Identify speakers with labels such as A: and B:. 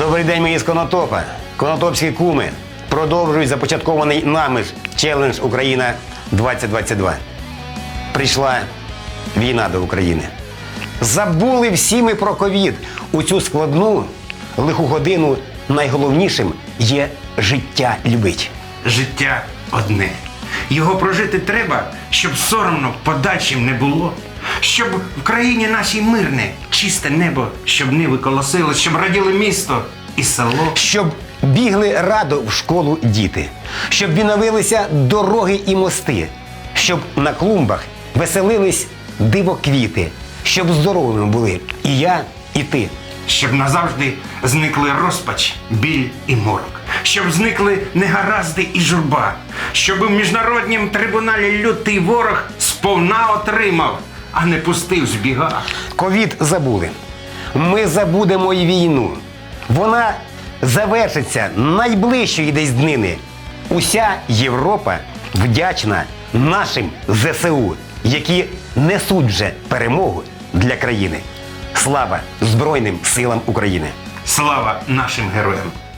A: Добрий день, мої з Конотопа. Конотопські куми продовжують започаткований нами челендж Україна 2022. Прийшла війна до України. Забули всі ми про ковід. У цю складну лиху годину найголовнішим є життя любить.
B: Життя одне. Його прожити треба, щоб соромно подальшим не було. Щоб в країні нашій мирне, чисте небо, щоб ниви колосили, щоб раділи місто і село.
A: Щоб бігли радо в школу діти, щоб відновилися дороги і мости, щоб на клумбах веселились дивоквіти, щоб здоровими були і я, і ти.
B: Щоб назавжди зникли розпач, біль і морок, щоб зникли негаразди і журба, щоб у міжнароднім трибуналі лютий ворог сповна отримав, а не пустив збіга.
A: Ковід забули. Ми забудемо й війну. Вона завершиться найближчої десь днини. Уся Європа вдячна нашим ЗСУ, які несуть вже перемогу для країни. Слава Збройним силам України!
B: Слава нашим героям!